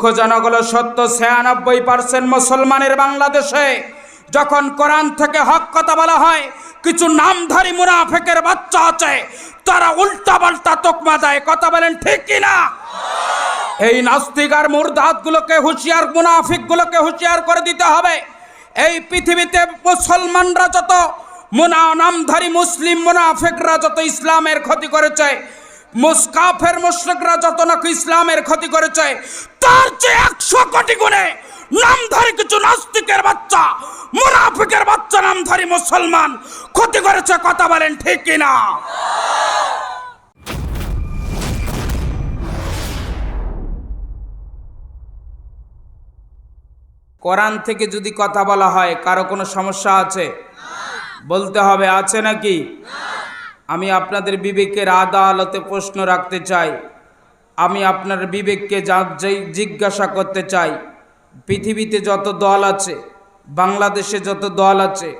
দুঃখজনক হলো সত্য ছিয়ানব্বই পার্সেন্ট মুসলমানের বাংলাদেশে যখন কোরআন থেকে হক কথা বলা হয়, কিছু নামধারী মুনাফেকের বাচ্চা আছে, তারা উল্টা পাল্টা তোকমা দেয়। কথা বলেন ঠিক কিনা এই নাস্তিক আর মুরদাতগুলোকে হুঁশিয়ার, মুনাফিকগুলোকে হুঁশিয়ার করে দিতে হবে। এই পৃথিবীতে মুসলমানরা যত মুনা, নামধারী মুসলিম মুনাফিকরা যত ইসলামের ক্ষতি করেছে মুসকাফের মুশরিকরা যত নাকি ইসলামের ক্ষতি করেছে, তার চেয়ে একশো কোটি গুণে নামধারী কিছু নাস্তিকের বাচ্চা, মুনাফিকের বাচ্চা নামধারী মুসলমান ক্ষতি করেছে, কথা বলেন ঠিক কিনা? কোরআন থেকে যদি কথা বলা হয়, কারও কোনো সমস্যা আছে? বলতে হবে, আছে নাকি? আমি আপনাদের বিবেকের আদালতে প্রশ্ন রাখতে চাই। আমি আপনার বিবেককে জিজ্ঞাসা করতে চাই, পৃথিবীতে যত দল আছে, বাংলাদেশে যত দল আছে,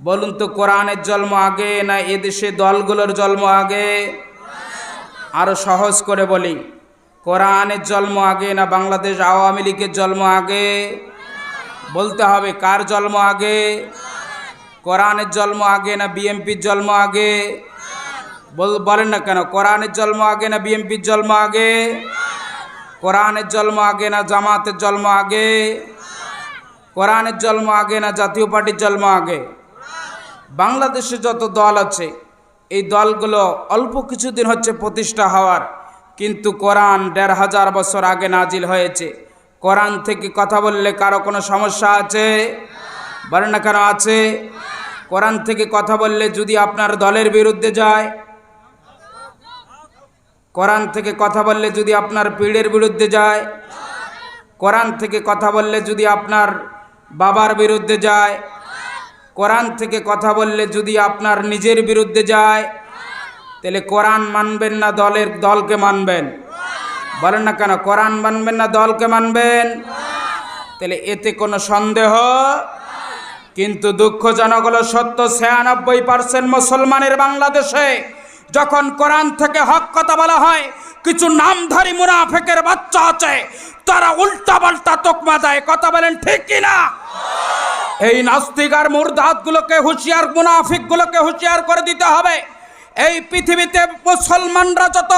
বলুন তো কোরআনের জন্ম আগে না এদেশে দলগুলোর জন্ম আগে? আরও সহজ করে বলি, কোরআনের জন্ম আগে না বাংলাদেশ আওয়ামী লীগের জন্ম আগে? বলতে হবে কার জন্ম আগে? কোরআনের জন্ম আগে না বিএমপির জন্ম আগে? বলেন না কেন? কোরআনের জন্ম আগে না বিএমপির জন্ম আগে? কোরআনের জন্ম আগে না জামাতের জন্ম আগে? কোরআনের জন্ম আগে না জাতীয় পার্টির জন্ম আগে? বাংলাদেশে যত দল আছে, এই দলগুলো অল্প কিছুদিন হচ্ছে প্রতিষ্ঠা হওয়ার, কিন্তু কোরআন দেড় হাজার বছর আগে নাজিল হয়েছে। কোরআন থেকে কথা বললে কারও কোনো সমস্যা আছে? বলেন না কেন আছে? কোরআন থেকে কথা বললে যদি আপনার দলের বিরুদ্ধে যায় কোরআন থেকে কথা বললে যদি আপনার পীড়ের বিরুদ্ধে যায়, কোরআন থেকে কথা বললে যদি আপনার বাবার বিরুদ্ধে যায়, কোরআন থেকে কথা বললে যদি আপনার নিজের বিরুদ্ধে যায়, তাহলে কোরআন মানবেন না দলের দলকে মানবেন। বলেন না কেন, কোরআন মানবেন না দলকে মানবেন? তাহলে এতে কোনো সন্দেহ? কিন্তু দুঃখজনক হলো সত্য ছিয়ানব্বই পার্সেন্ট মুসলমানের বাংলাদেশে যখন কোরআন থেকে হক কথা বলা হয়, কিছু নামধারী মুনাফেকের বাচ্চা আছে, তারা উল্টা পাল্টা তোকমা দেয়। কথা বলেন ঠিক কিনা এই নাস্তিক আর মুরদাতগুলোকে হুঁশিয়ার, মুনাফিকগুলোকে হুঁশিয়ার করে দিতে হবে। এই পৃথিবীতে মুসলমানরা যত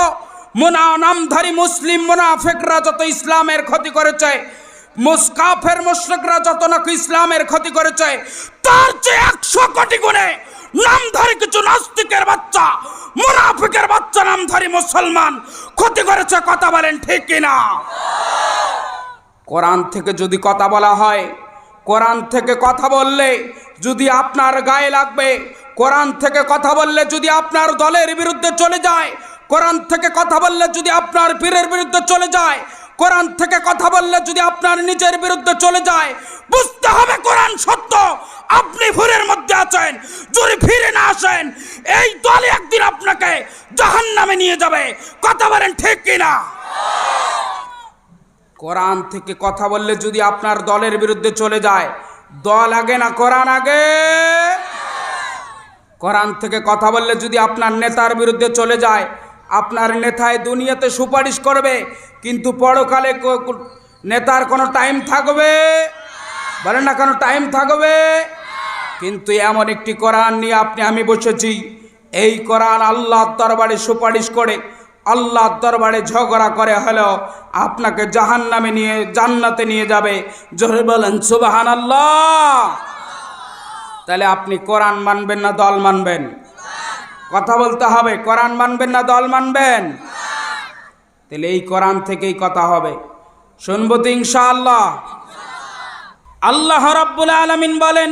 মুনা, নামধারী মুসলিম মুনাফিকরা যত ইসলামের ক্ষতি করেছে, মুসকাফের মুশরিকরা যত নাকি ইসলামের ক্ষতি করেছে, তার চেয়ে একশো কোটি গুণে নামধারী কিছু নাস্তিকের বাচ্চা, মুনাফিকের বাচ্চা, নামধারী মুসলমান। ক্ষতি করেছে কথা বলেন ঠিক কিনা? কোরআন থেকে যদি কথা বলা হয়, কোরআন থেকে কথা বললে যদি আপনার গায়ে লাগবে, কোরআন থেকে কথা বললে যদি আপনার দলের বিরুদ্ধে চলে যায়, কোরআন থেকে কথা বললে যদি আপনার পীরের বিরুদ্ধে চলে যায় কোরআন থেকে কথা বললে যদি আপনার নিজের বিরুদ্ধে চলে যায়, বুঝতে হবে কোরআন সত্য। আপনি ভুরের মধ্যে আছেন, যদি ফিরে না আসেন, এই দলে একদিন আপনাকে জাহান্নামে নিয়ে যাবে। কথা বলেন ঠিক কিনা? কোরআন থেকে কথা বললে যদি আপনার দলের বিরুদ্ধে চলে যায়, দল আগে না কোরআন আগে? কোরআন থেকে কথা বললে যদি আপনার নেতার বিরুদ্ধে চলে যায় আপনার নেতায় দুনিয়াতে সুপারিশ করবে, কিন্তু পরকালে নেতার কোনো টাইম থাকবে? বলেন না কোনো টাইম থাকবে? কিন্তু এমন একটি কোরআন নিয়ে আপনি, আমি বসেছি। এই কোরআন আল্লাহর দরবারে সুপারিশ করে, আল্লাহর দরবারে ঝগড়া করে হলেও আপনাকে জাহান নামে নিয়ে, জান্নাতে নিয়ে যাবে। জোরে বলেন সুবাহান আল্লাহ তাহলে আপনি কোরআন মানবেন না দল মানবেন? কথা বলতে হবে। কোরআন মানবেন না, দল মানবেন? তাহলে এই কোরআন থেকেই কথা হবে। শুনব তো ইনশাআল্লাহ। আল্লাহ রাব্বুল আলামিন বলেন,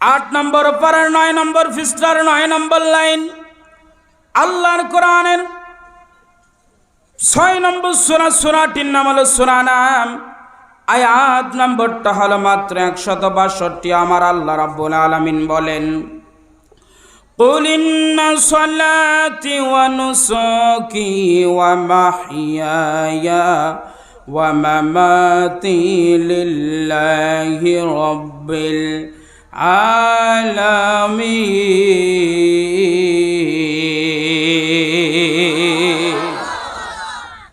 আট নম্বর পারার নয় নম্বর ফিস্টার নয় নম্বর লাইন, আল্লাহর কোরআনের ছয় নম্বর সোনা সোনাটির নাম হলো সোনা নাম। আয়াত নম্বরটা হলো মাত্র একশত বাষট্টি, আমার আল্লাহ রাব্বুল আলামিন বলেন। قل إن صلاتي ونسكي ومحياي ومماتي لله رب العالمين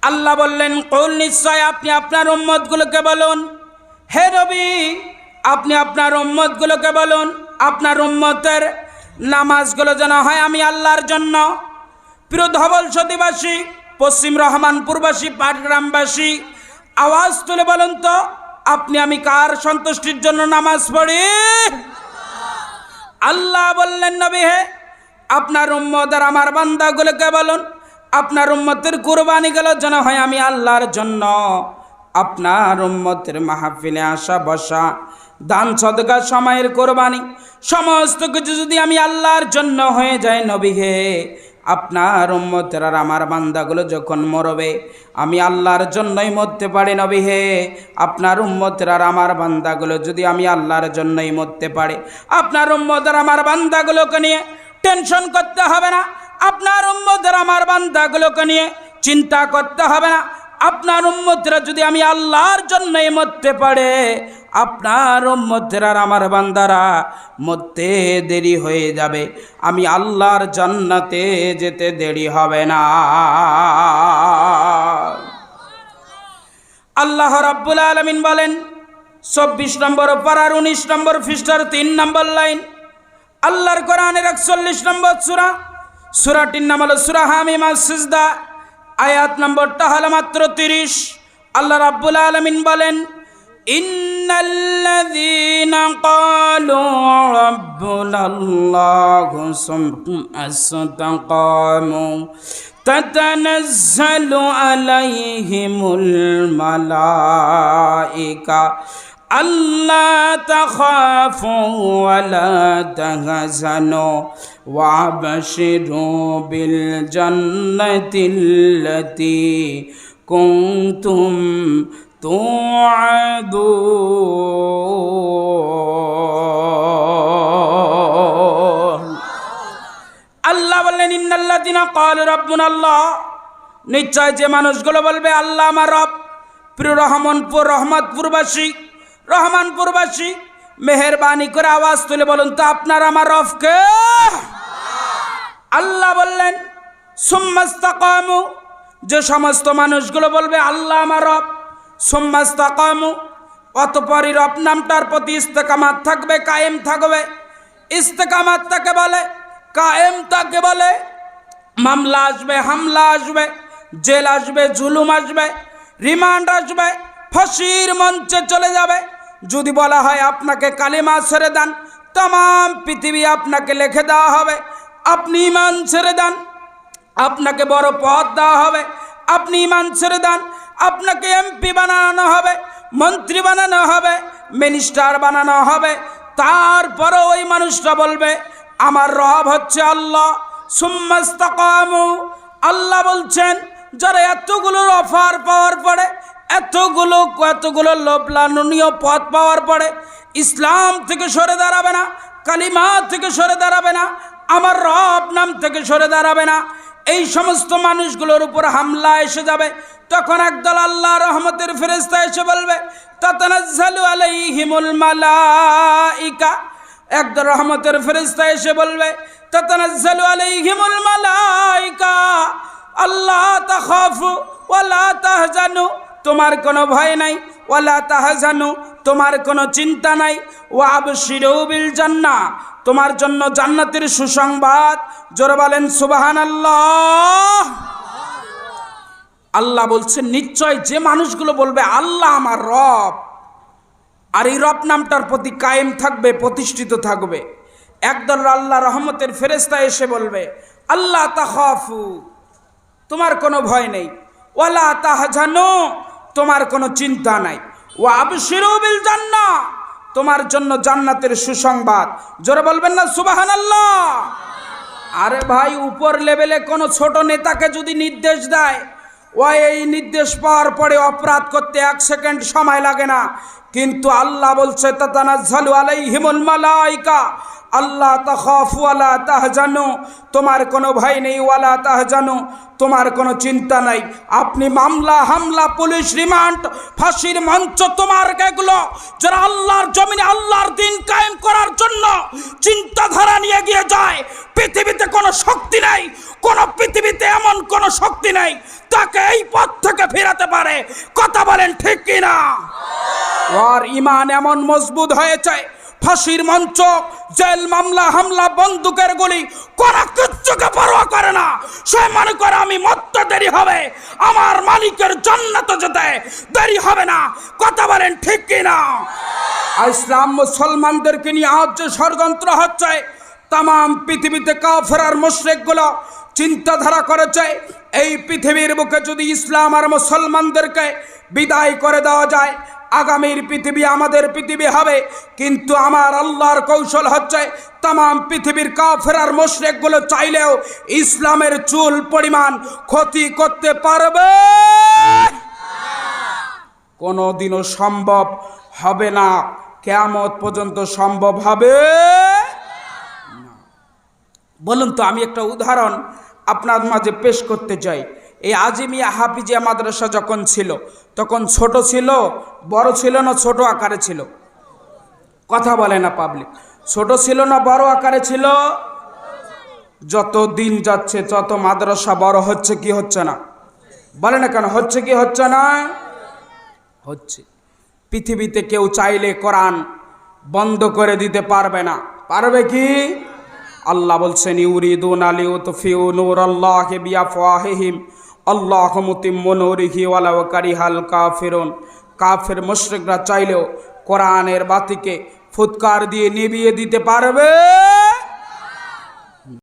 আল্লাহ আল্লাহ বললেন কৌল নিশ্চয় আপনি আপনার উম্মতগুলোকে বলুন হে নবী আপনি আপনার উম্মতগুলোকে বলুন আপনার উম্মতের নামাজগুলো যেন হয় আমি আল্লাহর জন্য। প্রিয় ধবল সতীবাসী, পশ্চিম রহমানপুরবাসী, পাটগ্রামবাসী, আওয়াজ তুলে বলুন তো, আপনি আমি কার সন্তুষ্টির জন্য নামাজ পড়ি? আল্লাহ বললেন, নবী হে, আপনার উম্মত আর আমার বান্দাগুলোকে বলুন, আপনার উম্মতের কুরবানি গেল যেন হয় আমি আল্লাহর জন্য। আপনার উম্মতের মাহফিলে আসা বসা, দান সদকা, সময়ের কোরবানি, সমস্ত কিছু যদি আমি আল্লাহর জন্য হয়ে যায় নবী হে আপনার উম্মতের আর আমার বান্দাগুলো যখন মরবে, আমি আল্লাহর জন্যই মরতে পারি নবী হে আপনার উম্মতের আর আমার বান্দাগুলো যদি আমি আল্লাহর জন্যই মরতে পারি, আপনার উম্মতের আমার বান্দাগুলোকে নিয়ে টেনশন করতে হবে না, আপনার উম্মতের আমার বান্দাগুলোকে নিয়ে চিন্তা করতে হবে না আপনার উম্মতরা যদি আমি আল্লাহর জন্যই মরতে পারে, আপনার উম্মতরা আমার বান্দারা মরতে দেরি হয়ে যাবে। আমি আল্লাহর জান্নাতে যেতে দেরি হবে না। আল্লাহ রাব্বুল আলমিন বলেন, চব্বিশ নম্বর পাড়ার উনিশ নম্বর ফিস্টার তিন নম্বর লাইন, আল্লাহর কোরআনের একচল্লিশ নম্বর সুরা, সুরাটির নাম হলো সুরা হামিমা সিজদা আয়াত নম্বরটা হল মাত্র তিরিশ। আল্লাহ রাব্বুল আলমিন বলেন ইন্নাল্লাযীনা ক্বালু আলাইহিমুল ألا تخافوا ولا تهزنوا وابشروا بالجنة التي كنتم توعدون আল্লাহ বললেন ইন্নাল্লাযিনা ক্বালু রাব্বুনা আল্লাহ নিশ্চয় যে মানুষগুলো বলবে আল্লাহ আমার রব প্রিয় রহমানপুর রহমতপুরবাসী রহমানপুরবাসী, মেহেরবানি করে আওয়াজ তুলে বলুন তো আপনার আমার রফকে আল্লাহ বললেন, সুম্মাস্তাকামু যে সমস্ত মানুষগুলো বলবে, আল্লাহ আমার রব সুম্মাস্তাকামু অতপরই রব নামটার প্রতি ইস্তেকামাত থাকবে, কায়েম থাকবে। ইস্তেকামাত তাকে বলে, কায়েম তাকে বলে, মামলা আসবে, হামলা আসবে, জেল আসবে, জুলুম আসবে, রিমান্ড আসবে, ফাঁসির মঞ্চে চলে যাবে। যদি বলা হয় আপনাকে কালিমা ছেড়ে দেন তাম পৃথিবী আপনাকে লিখে দেওয়া হবে। আপনি ইমান ছেড়ে দেন, আপনাকে বড় পদ দেওয়া হবে। আপনি ইমান ছেড়ে দেন, আপনাকে এমপি বানানো হবে, মন্ত্রী বানানো হবে, মিনিস্টার বানানো হবে। তারপরও ওই মানুষটা বলবে, আমার রব হচ্ছে আল্লাহ। সুম্মাস্তাকামু আল্লাহ বলছেন, যারা এতগুলো অফার পাওয়ার পরে এতগুলো এতগুলো লোভলাননীয় পথ পাওয়ার পরে ইসলাম থেকে সরে দাঁড়াবে না, কালিমা থেকে সরে দাঁড়াবে না, আমার রব নাম থেকে সরে দাঁড়াবে না, এই সমস্ত মানুষগুলোর উপর হামলা এসে যাবে। তখন একদল আল্লাহ রহমতের ফেরেস্তা এসে বলবে মালাইকা। একদল রহমতের ফেরেস্তা এসে বলবে, তাতানাজ্জালু আলাইহিমুল মালাইকা। আল্লাহ তাখাফু ওয়ালা তাহজানু। তোমার কোনো ভয় নাই, ওয়ালা তাহজানু, তোমার কোনো চিন্তা নাই ওয়াবশিরু বিল জান্না তোমার জন্য জান্নাতের সুসংবাদ। জোরে বলেন, সুবহানাল্লাহ। আল্লাহ আল্লাহ বলছেন, নিশ্চয় যে মানুষগুলো বলবে, আল্লাহ আমার রব। আর এই রব নামটার প্রতি কায়েম থাকবে, প্রতিষ্ঠিত থাকবে। একদল আল্লাহ রহমতের ফেরেস্তা এসে বলবে, আল্লাহ তাহাফু তোমার কোনো ভয় নেই। ওয়ালা তাহাজানো তোমার কোনো চিন্তা নাই। ও আবশিরুবিল জান্না তোমার জন্য জান্নাতের সুসংবাদ। জোরে বলবেন না সুবাহান আল্লাহ আরে ভাই, উপর লেভেলে কোনো ছোট নেতাকে যদি নির্দেশ দেয় ও এই নির্দেশ পাওয়ার পরে অপরাধ করতে এক সেকেন্ড সময় লাগে না। কিন্তু আল্লাহ বলছে, তাতানাজ্জালু আলাইহিমুল মালাইকা। আল্লাহ তাখাফু ওয়ালা তাহজানু। তোমার কোনো ভয় নেই ওয়ালা তাহজানু। তোমার কোনো চিন্তা নাই। আপনি মামলা হামলা পুলিশ রিমান্ড ফাঁসির মঞ্চ তোমার এগুলো। যারা আল্লাহর জমিনে আল্লাহর দিন কায়েম করার জন্য চিন্তাধারা নিয়ে গিয়ে যায় পৃথিবীতে কোনো শক্তি নাই কোন পৃথিবীতে এমন কোনো শক্তি নাই তাকে এই পথ থেকে ফেরাতে পারে। কথা বলেন ঠিক কিনা? ওর ইমান এমন মজবুত হয়েছে ফাঁসির মঞ্চ, জেল, মামলা, হামলা, বন্দুকের গুলি, কোন কিচ্ছুকে পরোয়া করে না। সে মনে করে আমি মরতে দেরি হবে। আমার মালিকের জন্নত যেতে দেরি হবে না। কথা বলেন ঠিক কিনা? আর ইসলাম মুসলমানদেরকে নিয়ে আজ যে ষড়যন্ত্র হচ্ছে তাম পৃথিবীতে কাফেরার মুশরিকগুলো চিন্তাধারা করেছে, এই পৃথিবীর বুকে যদি ইসলাম আর মুসলমানদেরকে বিদায় করে দেওয়া যায় আগামীর পৃথিবী আমাদের পৃথিবী হবে। কিন্তু আমার আল্লাহর কৌশল হচ্ছে তাম পৃথিবীর কাফেরার মুশরিকগুলো চাইলেও ইসলামের চুল পরিমাণ ক্ষতি করতে পারবে। কোনোদিনও সম্ভব হবে না। কেয়ামত পর্যন্ত সম্ভব হবে। বলুন তো, আমি একটা উদাহরণ আপনার মাঝে পেশ করতে চাই। এই আজিমিয়া হাফিজিয়া মাদ্রাসা যখন ছিল, তখন ছোট ছিল, বড় ছিল না, ছোট আকারে ছিল? কথা বলে না পাবলিক ছোট ছিল না, বড় আকারে ছিল? যত দিন যাচ্ছে, তত মাদ্রাসা বড় হচ্ছে কি হচ্ছে না? বলে না কেন, হচ্ছে কি হচ্ছে না? হচ্ছে। পৃথিবীতে কেউ চাইলে কোরআন বন্ধ করে দিতে পারবে না। পারবে কি? আল্লাহ বলছেন, ইউরিদুন আলী উতফিউ নূর আল্লাহ আল্লাহ কাফেরন। কাফের মুশ্রিকরা চাইলেও কোরআনের বাতিকে ফুৎকার দিয়ে নিবিয়ে দিতে পারবে।